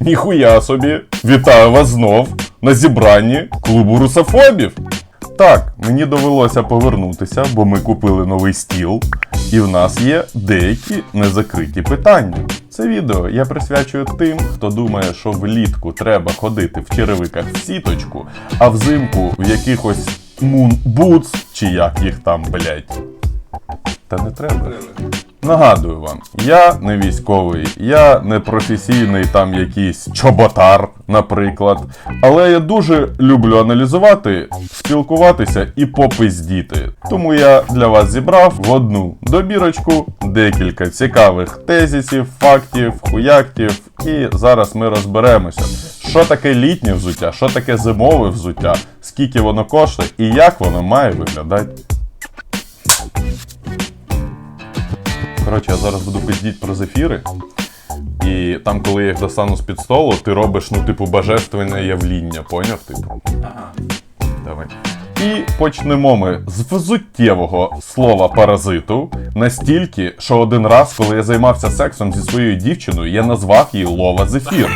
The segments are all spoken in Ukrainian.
Ніхуя собі! Вітаю вас знов на зібранні клубу русофобів. Так, мені довелося повернутися, бо ми купили новий стіл, і в нас є деякі незакриті питання. Це відео я присвячую тим, хто думає, що влітку треба ходити в черевиках в сіточку, а взимку в якихось мун бутс, чи як їх там, блять. Та не треба. Нагадую вам, я не військовий, я не професійний там якийсь чоботар, наприклад. Але я дуже люблю аналізувати, спілкуватися і попиздіти. Тому я для вас зібрав в одну добірочку декілька цікавих тезісів, фактів, хуяктів. І зараз ми розберемося, що таке літнє взуття, що таке зимове взуття, скільки воно коштує і як воно має виглядати. Коротше, я зараз буду пиздіть про зефіри. І там, коли я їх достану з під столу, ти робиш, ну, типу, божественне явління, поняв? Типу? Давай. І почнемо ми з взуттєвого слова паразиту настільки, що один раз, коли я займався сексом зі своєю дівчиною, я назвав її Лова Зефір.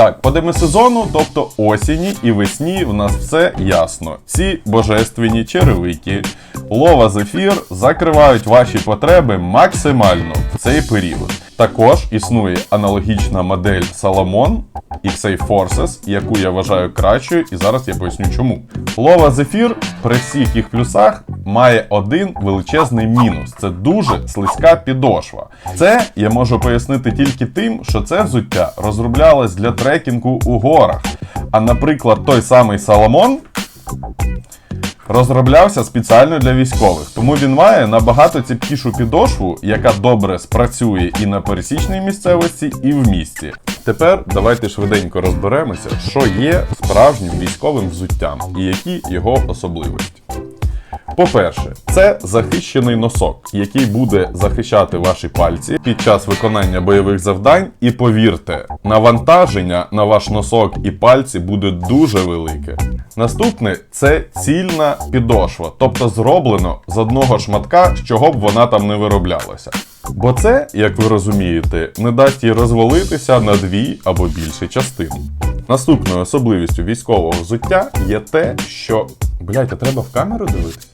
Так, по демисезону, тобто осінні і весні, в нас все ясно. Ці божественні черевики, лова зефір закривають ваші потреби максимально в цей період. Також існує аналогічна модель Salomon XA Forces, яку я вважаю кращою, і зараз я поясню чому. Лова зефір при всіх їх плюсах має один величезний мінус: це дуже слизька підошва. Це я можу пояснити тільки тим, що це взуття розроблялось для трекінгу у горах. А наприклад, той самий Саламон розроблявся спеціально для військових, тому він має набагато ціпкішу підошву, яка добре спрацює і на пересічній місцевості, і в місті. Тепер давайте швиденько розберемося, що є справжнім військовим взуттям і які його особливості. По-перше, це захищений носок, який буде захищати ваші пальці під час виконання бойових завдань. І повірте, навантаження на ваш носок і пальці буде дуже велике. Наступне це цільна підошва, тобто зроблено з одного шматка, з чого б вона там не вироблялася. Бо це, як ви розумієте, не дасть їй розвалитися на дві або більше частин. Наступною особливістю військового взуття є те, що. Блять, треба в камеру дивитися?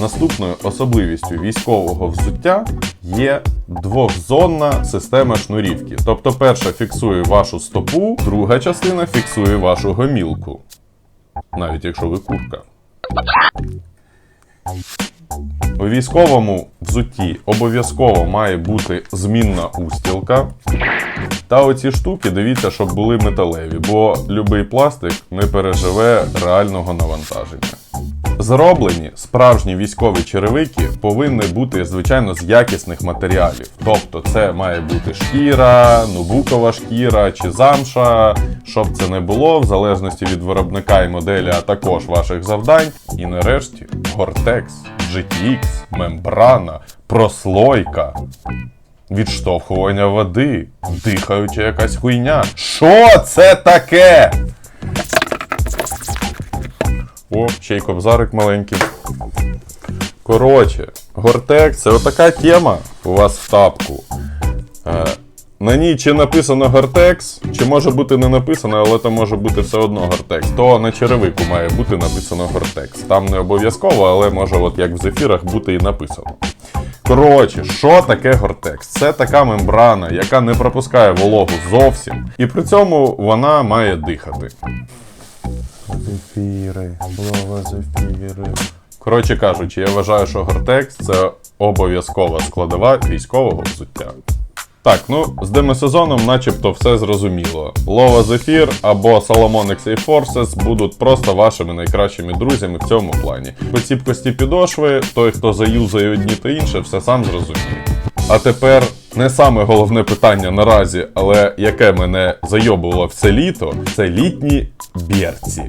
Наступною особливістю військового взуття є двохзонна система шнурівки. Тобто перша фіксує вашу стопу, друга частина фіксує вашу гомілку. Навіть якщо ви курка. У військовому взутті обов'язково має бути змінна устілка. Та оці штуки дивіться, щоб були металеві, бо любий пластик не переживе реального навантаження. Зроблені справжні військові черевики повинні бути, звичайно, з якісних матеріалів. Тобто це має бути шкіра, нубукова шкіра чи замша, щоб це не було, в залежності від виробника і моделі, а також ваших завдань. І нарешті Gore-Tex, GTX, мембрана, прослойка. Відштовхування води, дихаюча якась хуйня. Що це таке? О, ще й кобзарик маленький. Коротше, Гортек це отака тема у вас в тапку. Е, на ній чи написано Гортекс, чи може бути не написано, але то може бути все одно Гортекс. То на черевику має бути написано Гортекс. Там не обов'язково, але може, от як в зефірах, бути і написано. Коротше, що таке Гортекс? Це така мембрана, яка не пропускає вологу зовсім, і при цьому вона має дихати. Зефіри, блова зефіри. Коротше кажучи, я вважаю, що Гортекс це обов'язкова складова військового взуття. Так, ну з демосезоном начебто все зрозуміло. Лова Зефір або Solomon XA Forces будуть просто вашими найкращими друзями в цьому плані. По ціпкості підошви, той, хто заюзає одні та інше, все сам зрозуміє. А тепер не саме головне питання наразі, але яке мене зайобувало все літо, це літні берці.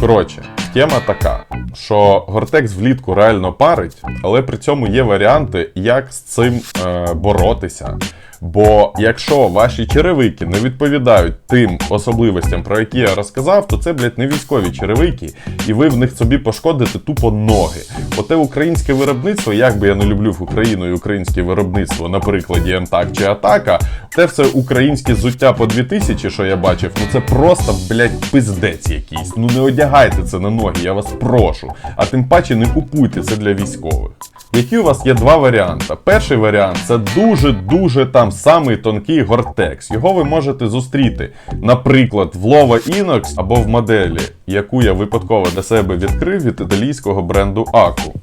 Коротше, тема така, що Гортекс влітку реально парить, але при цьому є варіанти, як з цим е, боротися. Бо якщо ваші черевики не відповідають тим особливостям, про які я розказав, то це, блядь, не військові черевики, і ви в них собі пошкодите тупо ноги. Оте українське виробництво, як би я не люблю в Україну і українське виробництво, на прикладі МТАК чи Атака, те все українське зуття по 2000, що я бачив, ну це просто, блядь, пиздець якийсь. Ну не одягайте це на ноги, я вас прошу. А тим паче не купуйте це для військових. Які у вас є два варіанти. Перший варіант це дуже-дуже там самий тонкий гортекс. Його ви можете зустріти, наприклад, в Lova Inox або в моделі, яку я випадково для себе відкрив від італійського бренду Аку.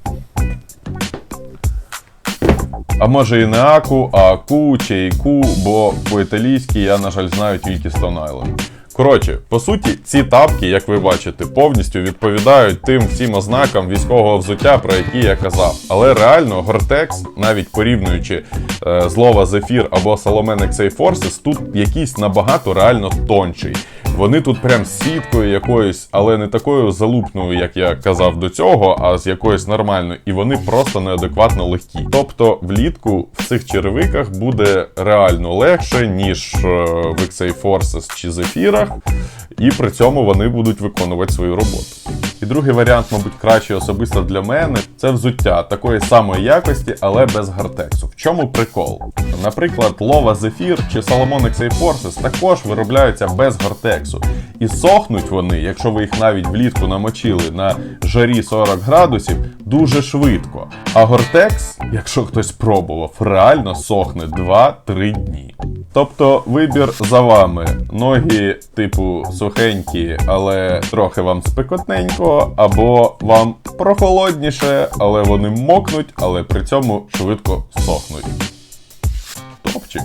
А може і не Аку, а Аку чи Іку, бо по-італійськи я, на жаль, знаю тільки Stone Island. Коротше, по суті, ці тапки, як ви бачите, повністю відповідають тим всім ознакам військового взуття, про які я казав. Але реально Гортекс, навіть порівнюючи е, злова Зефір або XA Forces, тут якийсь набагато реально тонший. Вони тут прям сіткою якоюсь, але не такою залупною, як я казав до цього, а з якоюсь нормальною, і вони просто неадекватно легкі. Тобто влітку в цих черевиках буде реально легше, ніж е, в XA Forces чи Зефірах, і при цьому вони будуть виконувати свою роботу. І другий варіант, мабуть, кращий особисто для мене, це взуття такої самої якості, але без гартексу. В чому прикол? Наприклад, Лова Зефір чи Salomon XA Forces також виробляються без гортексу. І сохнуть вони, якщо ви їх навіть влітку намочили на жарі 40 градусів, дуже швидко. А гортекс, якщо хтось пробував, реально сохне 2-3 дні. Тобто вибір за вами. Ноги, типу, сухенькі, але трохи вам спекотненько, або вам прохолодніше, але вони мокнуть, але при цьому швидко сохнуть. Топчик.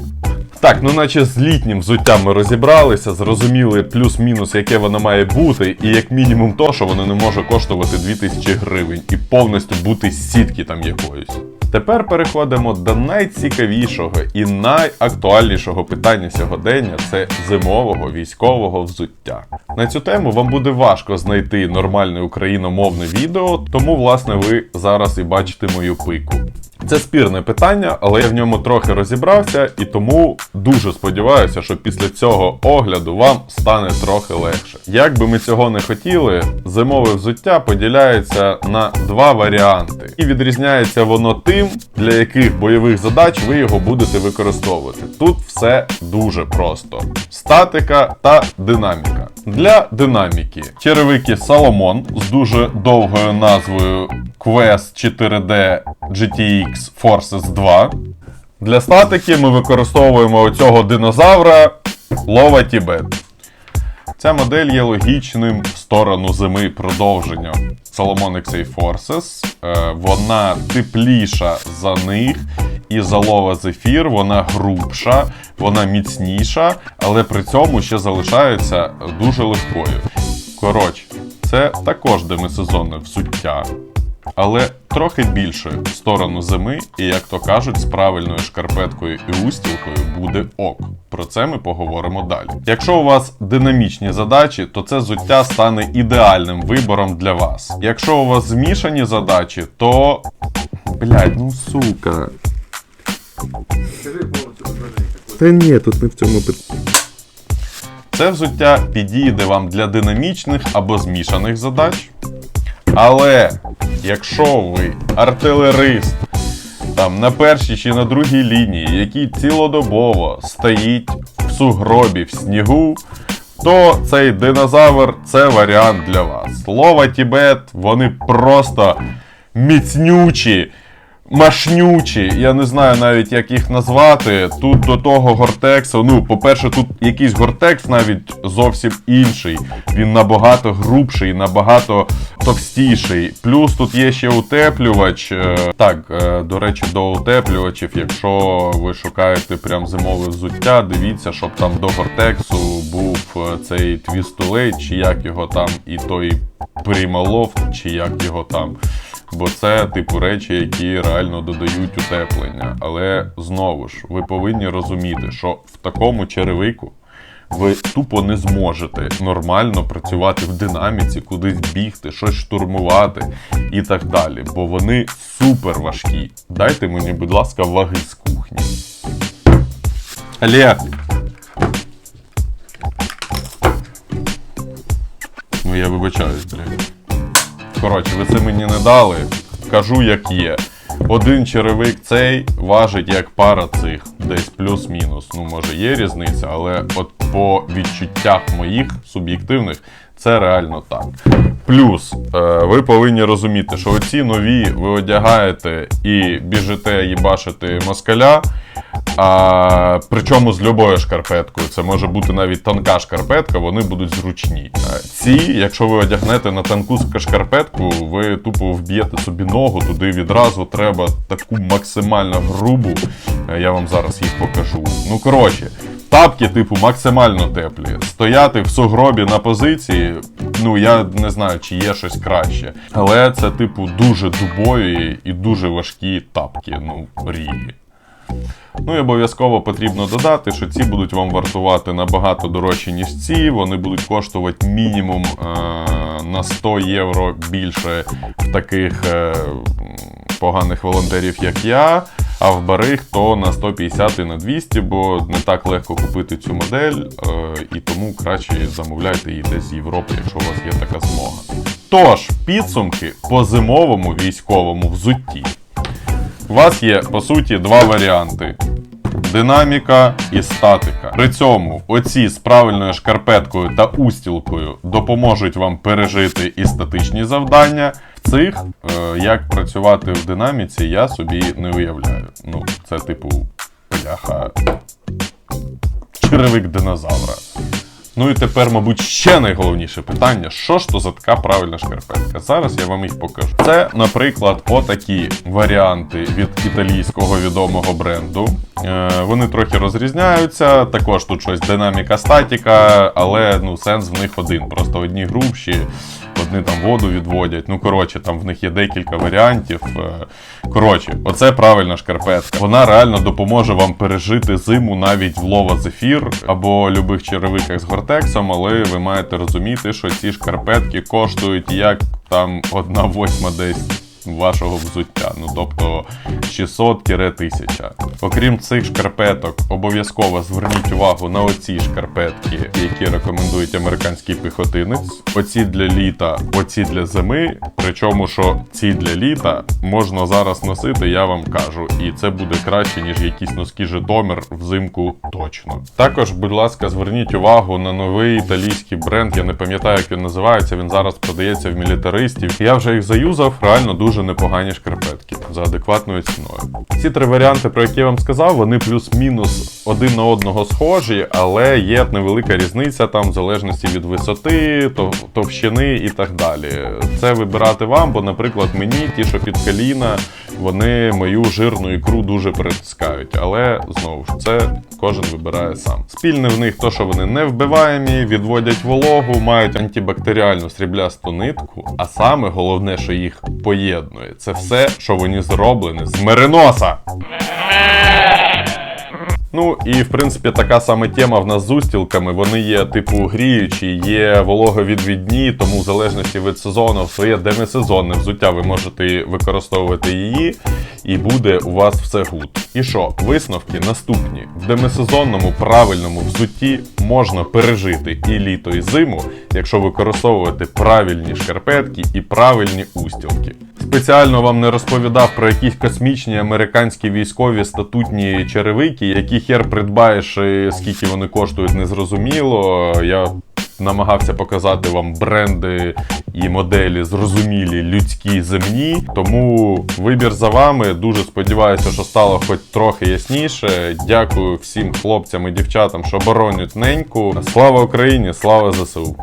Так, ну наче з літнім взуттям ми розібралися, зрозуміли плюс-мінус, яке воно має бути, і як мінімум то, що воно не може коштувати 2000 гривень і повністю бути сітки там якоїсь. Тепер переходимо до найцікавішого і найактуальнішого питання сьогодення це зимового військового взуття. На цю тему вам буде важко знайти нормальне україномовне відео, тому власне ви зараз і бачите мою пику. Це спірне питання, але я в ньому трохи розібрався, і тому дуже сподіваюся, що після цього огляду вам стане трохи легше. Як би ми цього не хотіли, зимове взуття поділяється на два варіанти, і відрізняється воно тим, для яких бойових задач ви його будете використовувати. Тут все дуже просто: статика та динаміка. Для динаміки черевики Salomon з дуже довгою назвою Quest 4D GTX Forces 2. Для статики ми використовуємо оцього динозавра Lova Tibet. Ця модель є логічним в сторону зими продовженням Salomon XA Forces. Е, Вона тепліша за них, і за Lova Zephyr вона грубша, вона міцніша, але при цьому ще залишається дуже легкою. Коротше, це також демисезонне взуття. Але трохи більше в сторону зими, і як то кажуть, з правильною шкарпеткою і устілкою буде ок. Про це ми поговоримо далі. Якщо у вас динамічні задачі, то це зуття стане ідеальним вибором для вас. Якщо у вас змішані задачі, то. Блядь, ну сука. Та ні, тут не в цьому питанні. Це взуття підійде вам для динамічних або змішаних задач. Але якщо ви артилерист, там на першій чи на другій лінії, який цілодобово стоїть в сугробі в снігу, то цей динозавр це варіант для вас. Слово Тібет, вони просто міцнючі. Машнючі, я не знаю навіть як їх назвати. Тут до того гортексу. Ну, по-перше, тут якийсь гортекс навіть зовсім інший. Він набагато грубший, набагато товстіший. Плюс тут є ще утеплювач. Е, Так, е, до речі, до утеплювачів, якщо ви шукаєте прям зимове взуття, дивіться, щоб там до гортексу був е, цей твістулей, чи як його там, і той прималов, чи як його там. Бо це типу речі, які реально додають утеплення. Але знову ж, ви повинні розуміти, що в такому черевику ви тупо не зможете нормально працювати в динаміці, кудись бігти, щось штурмувати і так далі. Бо вони супер важкі. Дайте мені, будь ласка, ваги з кухні. Олег. Ну я вибачаюсь, блядь. Коротше, ви це мені не дали. Кажу, як є. Один черевик цей важить як пара цих, десь плюс-мінус. Ну, може, є різниця, але от по відчуттях моїх суб'єктивних це реально так. Плюс, е, ви повинні розуміти, що оці нові ви одягаєте і біжите їбашити москаля. А, причому з любою шкарпеткою. Це може бути навіть тонка шкарпетка, вони будуть зручні. Ці, якщо ви одягнете на тонку шкарпетку, ви тупо вб'єте собі ногу, туди відразу треба таку максимально грубу. Е, Я вам зараз їх покажу. Ну коротше. Тапки, типу, максимально теплі. Стояти в сугробі на позиції, ну я не знаю, чи є щось краще. Але це, типу, дуже дубові і дуже важкі тапки, ну, ріги. Ну і обов'язково потрібно додати, що ці будуть вам вартувати набагато дорожче, ніж ці. Вони будуть коштувати мінімум е- на 100 євро більше в таких е- поганих волонтерів, як я. А в барих то на 150 і на 200, бо не так легко купити цю модель, е- і тому краще замовляйте її десь з Європи, якщо у вас є така змога. Тож, підсумки по зимовому військовому взутті. У вас є по суті два варіанти: динаміка і статика. При цьому оці з правильною шкарпеткою та устілкою допоможуть вам пережити і статичні завдання. В цих е, як працювати в динаміці, я собі не уявляю. Ну, це типу пляха. Черевик динозавра. Ну і тепер, мабуть, ще найголовніше питання: що ж то за така правильна шкарпетка? Зараз я вам їх покажу. Це, наприклад, отакі варіанти від італійського відомого бренду. Е, вони трохи розрізняються. Також тут щось динаміка, статіка, але ну сенс в них один. Просто одні грубші, одні там воду відводять. Ну коротше, там в них є декілька варіантів. Е, Коротше, оце правильна шкарпетка. Вона реально допоможе вам пережити зиму навіть в лова зефір або любих черевиках з гортексом, але ви маєте розуміти, що ці шкарпетки коштують як там одна восьма десь вашого взуття. Ну тобто 600-1000. Окрім цих шкарпеток, обов'язково зверніть увагу на оці шкарпетки, які рекомендують американський піхотинець. Оці для літа, оці для зими. Причому, що ці для літа можна зараз носити, я вам кажу, і це буде краще, ніж якісь носки Житомир взимку точно. Також, будь ласка, зверніть увагу на новий італійський бренд. Я не пам'ятаю, як він називається. Він зараз продається в мілітаристів. Я вже їх заюзав, реально дуже непогані шкарпетки за адекватною ціною. Ці три варіанти, про які я вам сказав, вони плюс-мінус один на одного схожі, але є невелика різниця там в залежності від висоти, товщини і так далі. Це вибирати вам, бо, наприклад, мені ті, що під коліна, вони мою жирну ікру дуже притискають. Але знову ж це кожен вибирає сам. Спільне в них то, що вони не вбиваємі, відводять вологу, мають антибактеріальну сріблясту нитку. А саме головне, що їх поєднує, це все, що вони зроблені з мериноса. Ну і в принципі така сама тема в нас з устілками. Вони є типу гріючі, є вологовідвідні, тому в залежності від сезону, своє демисезонне взуття ви можете використовувати її, і буде у вас все гуд. І що, висновки наступні: в демисезонному правильному взутті можна пережити і літо, і зиму, якщо використовувати правильні шкарпетки і правильні устілки. Спеціально вам не розповідав про якісь космічні американські військові статутні черевики, які хер придбаєш, і скільки вони коштують, незрозуміло. Я намагався показати вам бренди і моделі зрозумілі, людські, земні. Тому вибір за вами. Дуже сподіваюся, що стало хоч трохи ясніше. Дякую всім хлопцям і дівчатам, що боронять неньку. Слава Україні! Слава ЗСУ!